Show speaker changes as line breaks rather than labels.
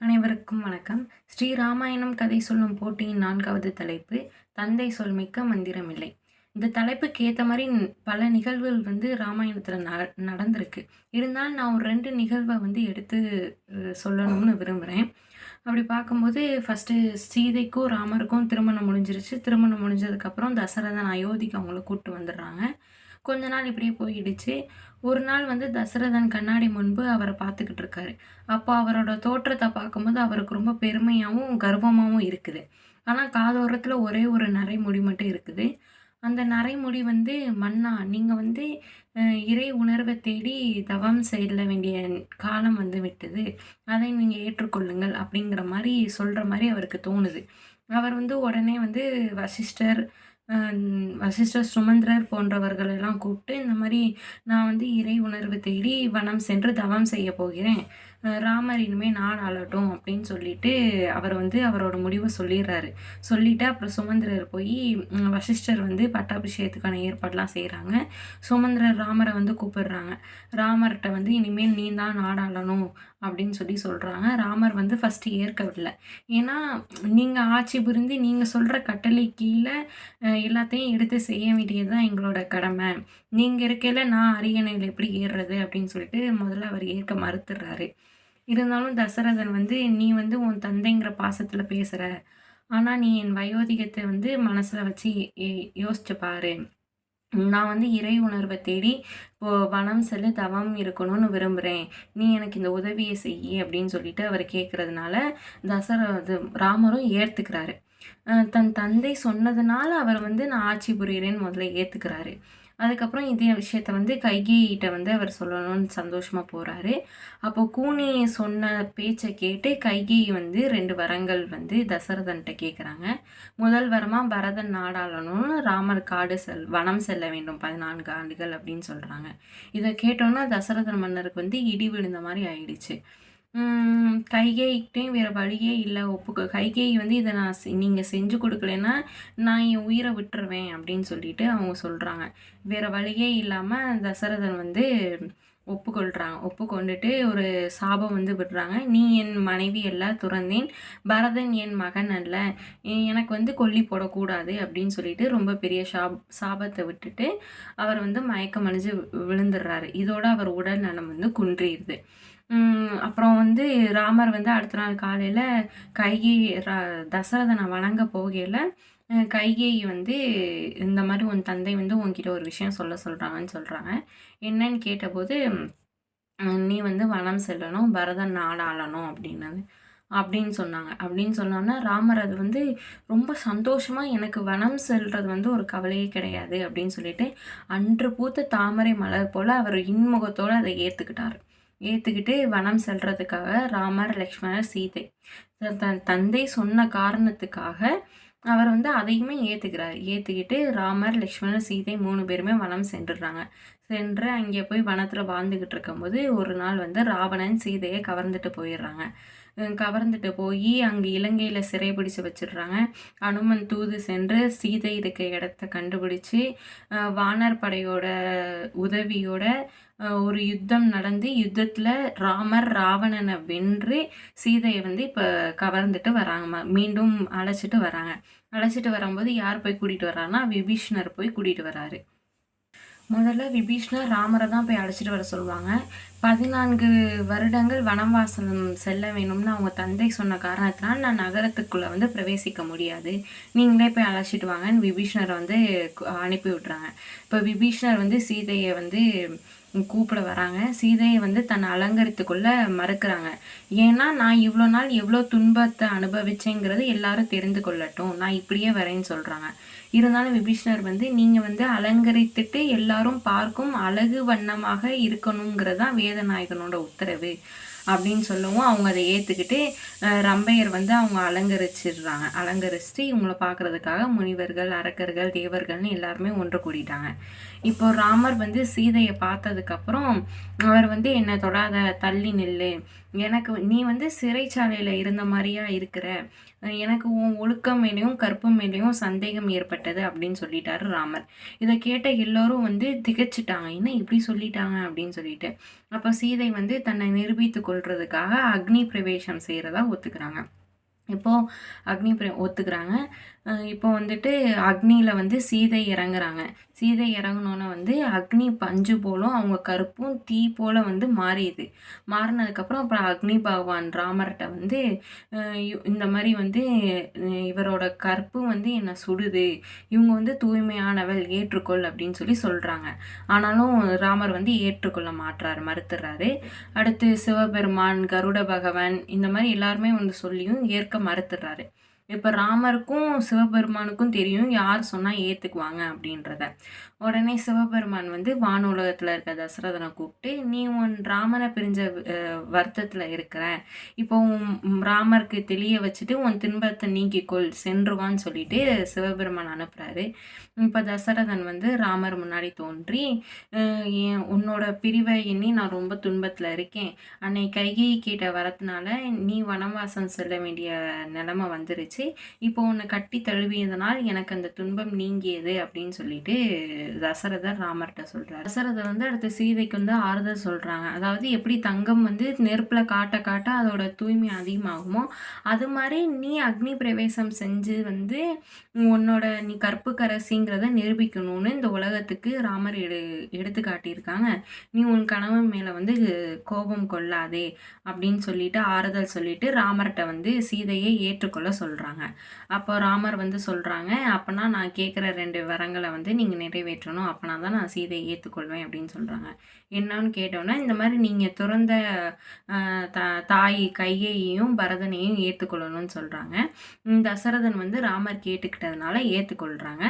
அனைவருக்கும் வணக்கம். ஸ்ரீ ராமாயணம் கதை சொல்லும் போட்டியின் நான்காவது தலைப்பு தந்தை சொல் மிக்க மந்திரமில்லை இந்த தலைப்புக்கு ஏற்ற மாதிரி பல நிகழ்வுகள் வந்து ராமாயணத்தில் ந நடந்திருக்கு. இருந்தாலும் நான் ஒரு ரெண்டு நிகழ்வை வந்து எடுத்து சொல்லணும்னு விரும்புகிறேன் அப்படி பார்க்கும்போது ஃபஸ்ட்டு சீதைக்கும் ராமருக்கும் திருமணம் முடிஞ்சிருச்சு. திருமணம் முடிஞ்சதுக்கப்புறம் தசரதன் அயோத்திக்கு அவங்கள கூப்பிட்டு வந்துடுறாங்க. கொஞ்ச நாள் இப்படியே போயிடுச்சு. ஒரு நாள் வந்து தசரதன் கண்ணாடி முன்பு அவரை பார்த்துக்கிட்டு இருக்காரு. அப்போ அவரோட தோற்றத்தை பார்க்கும்போது அவருக்கு ரொம்ப பெருமையாகவும் கர்வமாகவும் இருக்குது. ஆனால் காதோரத்தில் ஒரே ஒரு நரைமுடி மட்டும் இருக்குது. அந்த நரைமுடி வந்து மன்னா நீங்கள் வந்து இறை உணர்வை தேடி தவம் செல்ல வேண்டிய காலம் வந்து விட்டது. அதை நீங்கள் ஏற்றுக்கொள்ளுங்கள் அப்படிங்கிற மாதிரி சொல்கிற மாதிரி அவருக்கு தோணுது. அவர் வந்து உடனே வந்து வசிஷ்டர் வசிஷ்டர் சுமந்திரர் போன்றவர்களெல்லாம் கூப்பிட்டு இந்த மாதிரி நான் வந்து இறை உணர்வு தேடி வனம் சென்று தவம் செய்ய போகிறேன். ராமர் இனிமேல் நான் ஆளட்டும் அப்படின்னு சொல்லிட்டு அவர் வந்து அவரோட முடிவை சொல்லிடுறாரு. சொல்லிட்டு அப்புறம் சுமந்திரர் போய் வசிஷ்டர் வந்து பட்டாபிஷேகத்துக்கான ஏற்பாடெலாம் செய்கிறாங்க சுமந்திரர் ராமரை வந்து கூப்பிடுறாங்க. ராமர்கிட்ட வந்து இனிமேல் நீ தான் நாடாளணும் அப்படின்னு சொல்லி சொல்கிறாங்க ராமர் வந்து ஃபஸ்ட்டு ஏற்கவில்லை. ஏன்னா நீங்கள் ஆட்சி புரிந்து நீங்கள் சொல்கிற கட்டளை கீழே எல்லாத்தையும் எடுத்து செய்ய வேண்டியது தான் எங்களோட கடமை. நீங்கள் இருக்கையில் நான் அரியணையில் எப்படி ஏறுறது அப்படின்னு சொல்லிட்டு முதல்ல அவர் ஏற்க மறுத்துடுறாரு. இருந்தாலும் தசரதன் வந்து நீ வந்து உன் தந்தைங்கிற பாசத்தில் பேசுகிற ஆனால் நீ என் வயோதிகத்தை வந்து மனசில் வச்சு யோசிச்சு பாரு. நான் வந்து இறை உணர்வை தேடி இப்போ வனம் செல்லு தவம் இருக்கணும்னு விரும்புகிறேன் நீ எனக்கு இந்த உதவியை செய் அப்படின்னு சொல்லிட்டு அவர் கேட்குறதுனால தசரது ராமரும் ஏற்றுக்கிறாரு தன் தந்தை சொன்னதுனால அவர் வந்து நான் ஆட்சி புரிகிறேன்னு முதல்ல ஏற்றுக்கிறாரு அதுக்கப்புறம் இதே விஷயத்த வந்து கைகேயிட்ட வந்து அவர் சொல்லணும்னு சந்தோஷமாக போகிறாரு அப்போது கூனி சொன்ன பேச்சை கேட்டு கைகேயி வந்து ரெண்டு வரங்கள் வந்து தசரதன்கிட்ட கேட்குறாங்க முதல் வரமாக பரதன் நாடாளணும்னு ராமர் காடு செல் வனம் செல்ல வேண்டும் பதினான்கு ஆண்டுகள் அப்படின்னு சொல்கிறாங்க இதை கேட்டோன்னா தசரதன் மன்னருக்கு வந்து இடி விழுந்த மாதிரி ஆயிடுச்சு. உம், வேறு வழியே இல்லை ஒப்புக்க. கைகேயி வந்து இதை நான் நீங்கள் செஞ்சு கொடுக்கலன்னா நான் என் உயிரை விட்டுருவேன் அப்படின்னு சொல்லிட்டு அவங்க சொல்கிறாங்க வேறு வழியே இல்லாமல் தசரதன் வந்து ஒப்புக்கொள்கிறாங்க ஒப்புக்கொண்டுட்டு ஒரு சாபம் வந்து விடுறாங்க. நீ என் மனைவி அல்ல துறந்தேன். பரதன் என் மகன் அல்ல. எனக்கு வந்து கொல்லி போடக்கூடாது அப்படின்னு சொல்லிட்டு ரொம்ப பெரிய சாப் சாபத்தை விட்டுட்டு அவர் வந்து மயக்கம் அணிஞ்சு விழுந்துடுறாரு. இதோட அவர் உடல் நலம் வந்து குன்றிடுது. அப்புறம் வந்து ராமர் வந்து அடுத்த நாள் காலையில் கைகை தசரதனை வணங்க போகையில் கைகேயி வந்து இந்த மாதிரி உன் தந்தை வந்து உன்கிட்ட ஒரு விஷயம் சொல்ல சொல்கிறாங்கன்னு சொல்கிறாங்க என்னன்னு கேட்டபோது நீ வந்து வனம் செல்லணும் பரதன் நாடாளணும் அப்படின்னது அப்படின்னு சொன்னாங்க. அப்படின்னு சொன்னோன்னா ராமர் அது வந்து ரொம்ப சந்தோஷமாக எனக்கு வனம் செல்றது வந்து ஒரு கவலையே கிடையாது அப்படின்னு சொல்லிட்டு அன்று பூத்த தாமரை மலர் போல் அவர் இன்முகத்தோடு அதை ஏற்றுக்கிட்டார் ஏற்றுக்கிட்டு வனம் செல்றதுக்காக ராமர் லக்ஷ்மணர் சீதை. தன் தந்தை சொன்ன காரணத்துக்காக அவர் வந்து அதையுமே ஏற்றுக்கிறார் ஏற்றுக்கிட்டு ராமர் லக்ஷ்மணர் சீதை மூணு பேருமே வனம் சென்றுடுறாங்க. சென்று அங்கே போய் வனத்தில் வாழ்ந்துக்கிட்டு இருக்கும்போது ஒரு நாள் வந்து ராவணன் சீதையை கவர்ந்துட்டு போயிடுறாங்க. கவர்ந்துட்டு போய் அங்கே இலங்கையில் சிறைபிடிச்சு வச்சிடுறாங்க. அனுமன் தூது சென்று சீதை இருக்க இடத்த கண்டுபிடிச்சு வானர் படையோட உதவியோட ஒரு யுத்தம் நடந்து யுத்தத்தில் ராமர் ராவணனை வென்று சீதையை வந்து இப்போ கவர்ந்துட்டு வராங்க. மீண்டும் அழைச்சிட்டு வராங்க. அழைச்சிட்டு வரும்போது யார் போய் கூட்டிகிட்டு வர்றாருன்னா விபீஷ்ணர் போய் கூட்டிகிட்டு வராரு முதல்ல விபீஷ்ணர் ராமரை தான் போய் அழைச்சிட்டு வர சொல்லுவாங்க. பதினான்கு வருடங்கள் வனவாசம் செல்ல வேணும்னு அவங்க தந்தை சொன்ன காரணத்தினால் நான் நகரத்துக்குள்ளே வந்து பிரவேசிக்க முடியாது. நீங்களே போய் அழைச்சிட்டு வாங்கன்னு விபீஷ்ணரை வந்து அனுப்பி விட்றாங்க இப்போ விபீஷ்ணர் வந்து சீதையை வந்து கூப்பிட வராங்க. சீதையை வந்து தன்னை அலங்கரித்துக்குள்ள மறுக்கிறாங்க. ஏன்னா நான் இவ்வளோ நாள் எவ்வளோ துன்பத்தை அனுபவிச்சேங்கிறது எல்லாரும் தெரிந்து கொள்ளட்டும். நான் இப்படியே வரேன்னு சொல்கிறாங்க இருந்தாலும் விபீஷ்ணர் வந்து நீங்கள் வந்து அலங்கரித்துட்டு எல்லாரும் பார்க்கும் அழகு வண்ணமாக இருக்கணுங்கிறது தான் வேதநாயகனோட உத்தரவு. அப்படின்னு சொல்லவும் அவங்க அதை ஏற்றுக்கிட்டு ரம்பையர் வந்து அவங்க அலங்கரிச்சிடுறாங்க. அலங்கரிச்சுட்டு இவங்களை பார்க்கறதுக்காக முனிவர்கள் அரக்கர்கள் தேவர்கள்னு எல்லாருமே ஒன்று கூடிட்டாங்க. இப்போ ராமர் வந்து சீதையை பார்த்ததுக்கப்புறம் அவர் வந்து என்னை தொடாத தள்ளி நில்லு. எனக்கு நீ வந்து சிறைச்சாலையில் இருந்த மாதிரியா இருக்கிற. எனக்கு உன் ஒழுக்கம் மேலேயும் கற்பு மேலேயும் சந்தேகம் ஏற்பட்டது அப்படின்னு சொல்லிட்டாரு ராமர். இதை கேட்ட எல்லோரும் வந்து திகச்சிட்டாங்க. என்ன இப்படி சொல்லிட்டாங்க? அப்படின்னு சொல்லிட்டு. அப்போ சீதை வந்து தன்னை நிரூபித்து கொள்றதுக்காக அக்னி பிரவேசம் செய்கிறதா ஒத்துக்கிறாங்க. இப்போது அக்னி பிர ஒத்துக்கிறாங்க. இப்போ வந்துட்டு அக்னியில் வந்து சீதை இறங்குறாங்க. சீதை இறங்கினோன்னே வந்து அக்னி பஞ்சு போலும் அவங்க கருப்பும் தீ போல் வந்து மாறியது. மாறினதுக்கப்புறம் அப்புறம் அக்னி பகவான் ராமர்கிட்ட வந்து இந்த மாதிரி வந்து இவரோட கற்பு வந்து என்னை சுடுது. இவங்க வந்து தூய்மையானவள் ஏற்றுக்கொள் அப்படின்னு சொல்லி சொல்கிறாங்க ஆனாலும் ராமர் வந்து ஏற்றுக்கொள்ள மாட்டுறாரு மறுத்துறாரு. அடுத்து சிவபெருமான் கருட பகவான் இந்த மாதிரி எல்லாருமே வந்து சொல்லியும் ஏற்க மறுத்துறாரு. இப்போ ராமருக்கும் சிவபெருமானுக்கும் தெரியும் யார் சொன்னால் ஏற்றுக்குவாங்க அப்படின்றத. உடனே சிவபெருமான் வந்து வானுலகத்தில் இருக்க தசரதனை கூப்பிட்டு நீ உன் ராமனை பிரிஞ்ச வருத்தத்தில் இருக்கிற. இப்போ ராமருக்கு தெளிய வச்சுட்டு உன் துன்பத்தை நீக்கிக்கொள் சென்றுவான்னு சொல்லிட்டு சிவபெருமான் அனுப்புகிறாரு இப்போ தசரதன் வந்து ராமர் முன்னாடி தோன்றி என் உன்னோட பிரிவை எண்ணி நான் ரொம்ப துன்பத்தில் இருக்கேன். அன்னை கைகை கேட்ட வரத்தினால நீ வனவாசம் செல்ல வேண்டிய நிலமை வந்துருச்சு. ஆச்சு இப்போ ஒன்று கட்டி தழுவியதனால் எனக்கு அந்த துன்பம் நீங்கியது அப்படின்னு சொல்லிட்டு தசரதர் ராமர்கிட்ட சொல்கிறார் தசரதர் வந்து அடுத்த சீதைக்கு வந்து ஆறுதல் சொல்கிறாங்க அதாவது எப்படி தங்கம் வந்து நெருப்பில் காட்ட காட்ட அதோட தூய்மை அதிகமாகுமோ அது மாதிரி நீ அக்னி பிரவேசம் செஞ்சு வந்து உன்னோட நீ கற்பு கரசிங்கிறத நிரூபிக்கணும்னு இந்த உலகத்துக்கு ராமர் எடு எடுத்து காட்டியிருக்காங்க. நீ உன் கணவன் மேலே வந்து கோபம் கொள்ளாதே அப்படின்னு சொல்லிட்டு ஆறுதல் சொல்லிட்டு ராமர்கிட்ட வந்து சீதையை ஏற்றுக்கொள்ள சொல்கிறாங்க சொல்கிறாங்க அப்போ ராமர் வந்து சொல்கிறாங்க அப்போனா நான் கேட்குற ரெண்டு வரங்களை வந்து நீங்கள் நிறைவேற்றணும். அப்போனா தான் நான் சீதையை ஏற்றுக்கொள்வேன் அப்படின்னு சொல்கிறாங்க என்னன்னு கேட்டோன்னா இந்த மாதிரி நீங்கள் துறந்த தாய் கையையும் பரதனையும் ஏற்றுக்கொள்ளணும்னு சொல்கிறாங்க தசரதன் வந்து ராமர் கேட்டுக்கிட்டதுனால ஏற்றுக்கொள்கிறாங்க